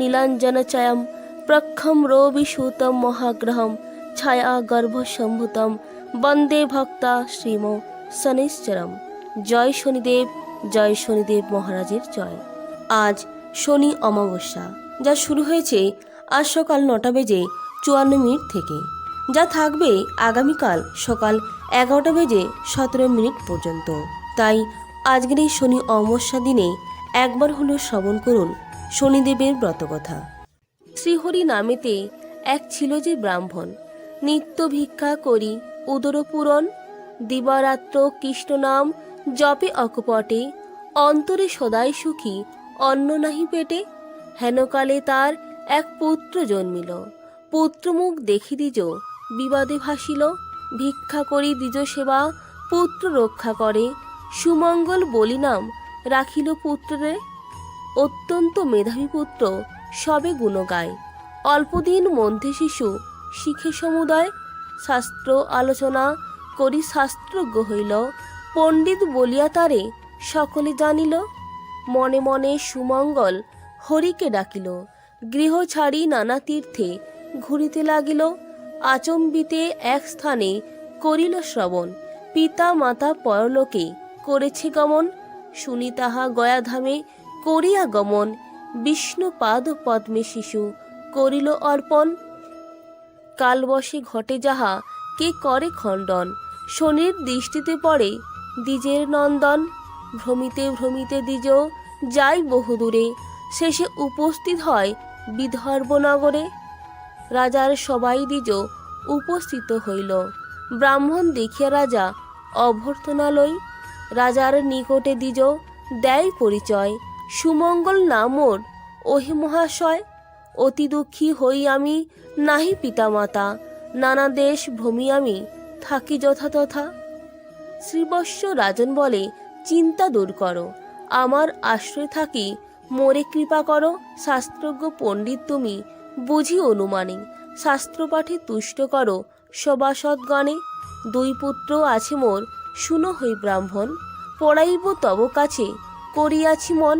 নীলাঞ্জনচয়ম প্রক্ষম রবিসূতম মহাগ্রহম ছায়া গর্ভসম্ভূতম বন্দে ভক্তা শ্রীম শনিশ্চরম জয় শনিদেব জয় শনিদেব মহারাজের জয়। আজ শনি অমাবস্যা, যা শুরু হয়েছে আজ সকাল নটা বেজে চুয়ান্ন মিনিট থেকে, যা থাকবে আগামীকাল সকাল এগারোটা বেজে সতেরো মিনিট পর্যন্ত। তাই আজকের এই শনি অমাবস্যা দিনে একবার হলেও শ্রবণ করুন শনিদেবের ব্রতকথা। শ্রীহরি নামেতে এক ছিল যে ব্রাহ্মণ। নিত্য ভিক্ষা করি, উদরপূরণ, দিবারাত্র কৃষ্ণ নাম, জপে অকপটে, অন্তরে সদাই সুখী, অন্ন নাহি পেটে, হেনকালে তার এক পুত্র জন্মিল। পুত্রমুখ দেখি দিজ বিবাদে ভাসিল, ভিক্ষা করি দিজ সেবা, পুত্র রক্ষা করে, সুমঙ্গল বলি নাম রাখিল পুত্রে অত্যন্ত মেধাবী পুত্র, সবে গুণ গায় অল্পদিন মধ্যে শিশু, শিখে সমুদায়, শাস্ত্র আলোচনা করি শাস্ত্রজ্ঞ হইল পণ্ডিত বলিয়া তারে সকলে জানিল, মনে মনে সুমঙ্গল হরিকে ডাকিল, গৃহ ছাড়ি নানা তীর্থে ঘুরিতে লাগিল, আচম্বিতে এক স্থানে করিল শ্রবণ পিতা মাতা পরলোকে করেছে গমন, শুনি তাহা গয়াধামে করিয়া গমন বিষ্ণু পাদ পদ্মে শিশু করিল অর্পণ। কালবশে ঘটে যাহা, কে করে খণ্ডন? শনির দৃষ্টিতে পড়ে দ্বিজের নন্দন। ভ্রমিতে ভ্রমিতে দ্বিজ যায় বহুদূরে। শেষে উপস্থিত হয় বিদর্ভনগরে। রাজার সবাই দ্বিজ উপস্থিত হইল। ব্রাহ্মণ দেখিয়া রাজা অভ্যর্থনালয়। রাজার নিকটে দ্বিজ দেয় পরিচয়। সুমঙ্গল নামোর। ওহে মহাশয়, অতি দুঃখী হই আমি, নাহি পিতামাতা, নানা দেশ ভ্রমি আমি, থাকি যথাতথা। শ্রীবৎস রাজন বলে, চিন্তা দূর করো, আমার আশ্রয় থাকি, মোরে কৃপা করো, শাস্ত্রজ্ঞ পণ্ডিত তুমি, বুঝি অনুমানে, শাস্ত্রপাঠে তুষ্ট করো, সভাসদগণে, দুই পুত্র আছে মোর, শুনো হই ব্রাহ্মণ, পড়াইব তব কাছে, করিয়াছি মন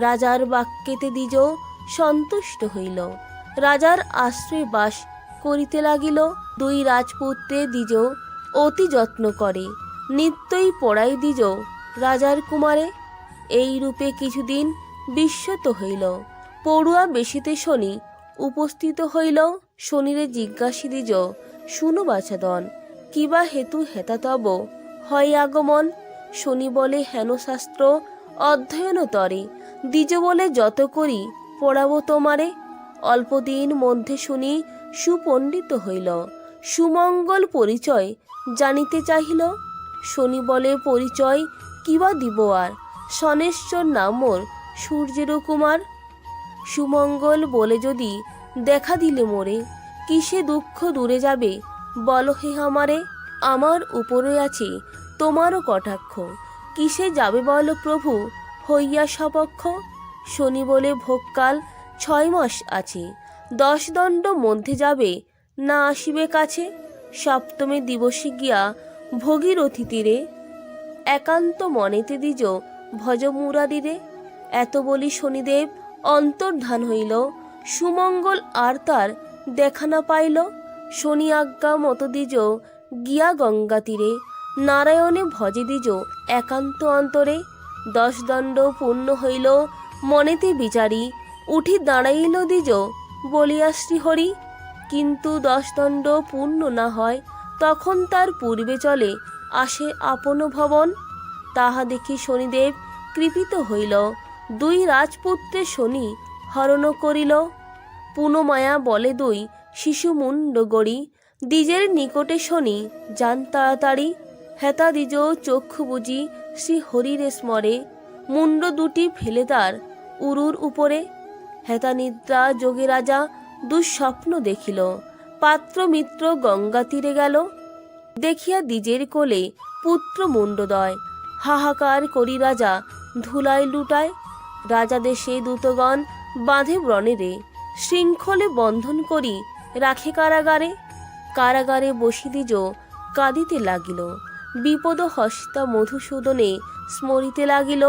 রাজার বাক্যেতে দ্বিজ সন্তুষ্ট হইল। রাজার আশ্রয় বাস করিতে লাগিল। দুই রাজপুত্রে দ্বিজ অতি যত্ন করে। নিত্যই পড়াই দ্বিজ রাজার কুমারে। এই রূপে কিছুদিন বিস্মত হইল। পড়ুয়া বেশিতে শনি উপস্থিত হইল। শনিরে জিজ্ঞাসি দ্বিজ, শুনো বাছাদন কিবা হেতু হেতা তব হয় আগমন? শনি বলে হেন শাস্ত্র অধ্যয়ন তরে দ্বিজ বলে যত করি পড়াব তোমারে। অল্পদিন মধ্যে শুনি সুপণ্ডিত হইল। সুমঙ্গল পরিচয় জানিতে চাহিল। শনি বলে পরিচয় কিবা দিব আর? সনেশ্বর নামর সূর্যের কুমার সুমঙ্গল বলে যদি দেখা দিলে মোরে, কিসে দুঃখ দূরে যাবে? বল হে আমারে, আমার উপরে আছে তোমারও কটাক্ষ। কিসে যাবে বল প্রভু? হইয়া সপক্ষ। শনি বলে ভোগকাল ছয় মাস আছে। দশ দণ্ড মধ্যে যাবে, না আসিবে কাছে? সপ্তমে দিবসে গিয়া ভগীরথী তীরে একান্ত মনেতে দিজ ভজ মুরারিরে এত বলি শনিদেব অন্তর্ধান হইল। সুমঙ্গল আর তার দেখা না পাইল। শনি আজ্ঞা মতো দিজ গিয়া গঙ্গা তীরে নারায়ণে ভজে দ্বিজ একান্ত অন্তরে। দশ দণ্ড পূর্ণ হইল, মনেতে বিচারি, উঠি দাঁড়াইল দ্বিজ বলিয়া শ্রীহরি। কিন্তু দশ দণ্ড পূর্ণ না হয়, তখন তার পূর্বে চলে আসে আপন ভবন। তাহা দেখি শনিদেব কৃপিত হইল, দুই রাজপুত্রে শনি হরণ করিল। পুনমায়া বলে দুই শিশু মুন্ড গড়ি দ্বিজের নিকটে শনি যান তাড়াতাড়ি। হেতা দ্বিজ চক্ষু বুঝি শ্রী হরিরে স্মরে মুন্ড দুটি ফেলে তার উরুর উপরে। হেতা নিদ্রা যোগে রাজা দুঃস্বপ্ন দেখিল পাত্র মিত্র গঙ্গা তীরে গেল। দেখিয়া দ্বিজের কোলে পুত্র মুন্ডদয় হাহাকার করি রাজা ধুলায় লুটায়। রাজা দেশে দূতগণ বাঁধে ব্রণেরে শৃঙ্খলে বন্ধন করি রাখে কারাগারে। কারাগারে বসি দ্বিজ কাঁদিতে লাগিল। বিপদ হস্তা মধুসূদনে স্মরিতে লাগিল,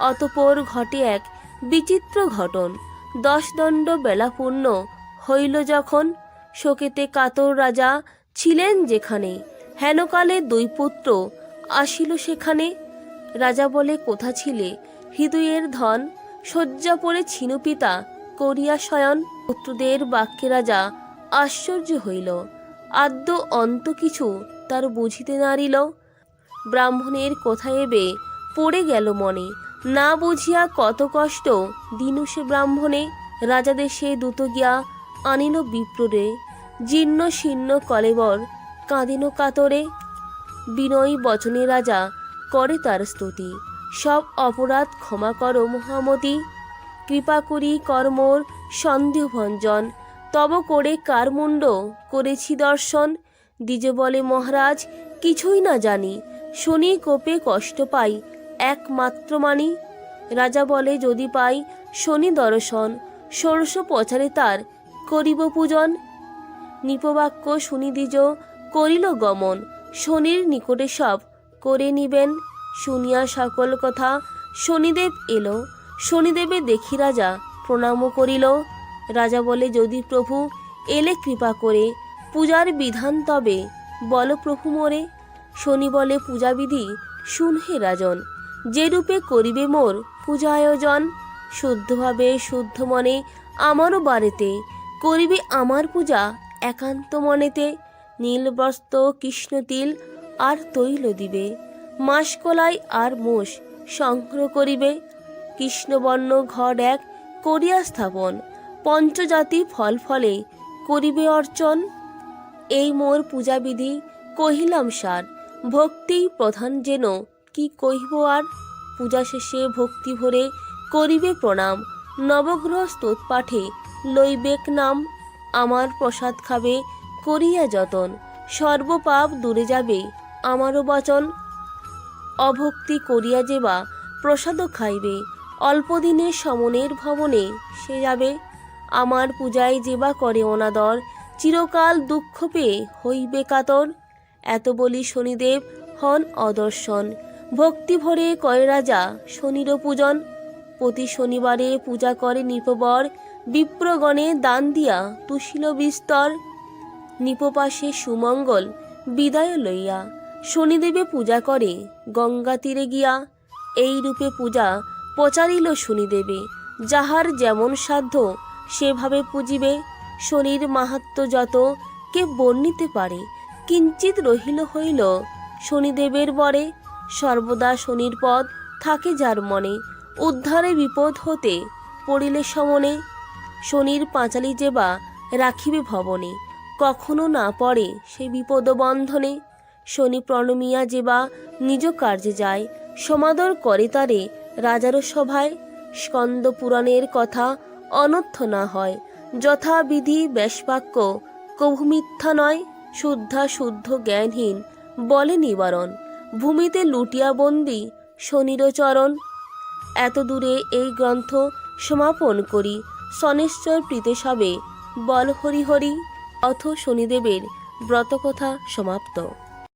অতপর ঘটে এক বিচিত্র ঘটন। দশ দণ্ড বেলাপূর্ণ হইল যখন শোকেতে কাতর রাজা ছিলেন যেখানে। হেনকালে দুই পুত্র আসিল সেখানে। রাজা বলে, কোথা ছিলে? হৃদয়ের ধন শয্যা পড়ে ছিনু পিতা করিয়া শয়ন। পুত্রদের বাক্যে রাজা আশ্চর্য হইল। আদ্য অন্ত কিছু তার বুঝিতে নারিল ব্রাহ্মণের কথা এবে পড়ে গেল মনে। না বুঝিয়া কত কষ্ট দিনু সে ব্রাহ্মণে। রাজাদের সে দ্রুত গিয়া আনিল বিপ্ররে। জীর্ণ শীর্ণ কলেবর কাঁদিন কাতরে। বিনয়ী বচনে, রাজা, করে তার স্তুতি। সব অপরাধ ক্ষমা করো মহামতি। কৃপা করি কর্মর সন্দেহ ভঞ্জন তব করে কারমুণ্ড করেছি দর্শন। দ্বিজে বলে, মহারাজ, কিছুই না জানি। শুনি কোপে কষ্ট পাই, একমাত্র মানি। রাজা বলে, যদি পাই শনি দর্শন, ষোড়শ পচারে তার করিব পূজন। নিপবাক্য শুনি দিজ করিল গমন, শনির নিকটে সব করে নিবেন। শুনিয়া সকল কথা শনিদেব এলো। শনিদেবে দেখি রাজা প্রণাম করিল। রাজা বলে, যদি প্রভু এলে কৃপা করে পূজার বিধান তবে, বল প্রভু মোরে। শনি বলে পূজাবিধি, শুন হে রাজন যে রূপে করিবে মোর পূজা আয়োজন শুদ্ধভাবে শুদ্ধ মনে আমারও বাড়িতে করিবে আমার পূজা একান্ত মনেতে নীল বস্ত্র কৃষ্ণ তিল আর তৈল দিবে, মাসকলাই আর মোষ সংগ্রহ করিবে, কৃষ্ণবর্ণ ঘর এক করিয়া স্থাপন, পঞ্চজাতি ফল ফলে করিবে অর্চন এই মোর পূজাবিধি কহিলাম সার। ভক্তি প্রধান যেন, কি কহিব আর? পূজা শেষে ভক্তি ভরে করিবে প্রণাম। নবগ্রহ স্তোত পাঠে লইবেক নাম। আমার প্রসাদ খাবে, করিয়া যতন। সর্বপাপ দূরে যাবে, আমারও বচন। অভক্তি করিয়া যেবা প্রসাদও খাইবে। অল্পদিনে সমনের ভবনে সে যাবে। আমার পূজায় যেবা করে অনাদর চিরকাল দুঃখ পেয়ে হইবে কাতর। এত বলি শনিদেব হন অদর্শন। ভক্তি ভরে কয় রাজা শনির পূজন। প্রতি শনিবারে পূজা করে নিপবর। বিপ্রগণে দান দিয়া তুষিল বিস্তর। নিপপাশে সুমঙ্গল বিদায় লইয়া শনিদেবে পূজা করে গঙ্গা তীরে গিয়া। এই রূপে পূজা প্রচারিল শনিদেবে। যাহার যেমন সাধ্য সেভাবে পুজিবে। শনির মাহাত্ম যত কে বর্ণিতে পারে। কিঞ্চিত রহিল হইল শনিদেবের বরে। সর্বদা শনির পদ থাকে যার মনে। উদ্ধারে বিপদ হতে পড়িলে সমনে। শনির পাঁচালি যেবা রাখিবে ভবনে। কখনো না পড়ে সে বিপদ বন্ধনে। শনি প্রণমিয়া যেবা নিজ কার্যে যায়। সমাদর করে তারে রাজারও সভায়। স্কন্দ পুরাণের কথা অনর্থ না হয়। যথাবিধি ব্যাসবাক্য কভু মিথ্যা নয়, শুদ্ধা শুদ্ধ জ্ঞানহীন, বলে নিবারণ। ভূমিতে লুটিয়া বন্দি শনিরচরণ এত দূরে এই গ্রন্থ সমাপন করি। সনেশ্বর প্রীতে সবে, বল হরি হরি, অথ শনিদেবের ব্রতকথা সমাপ্ত।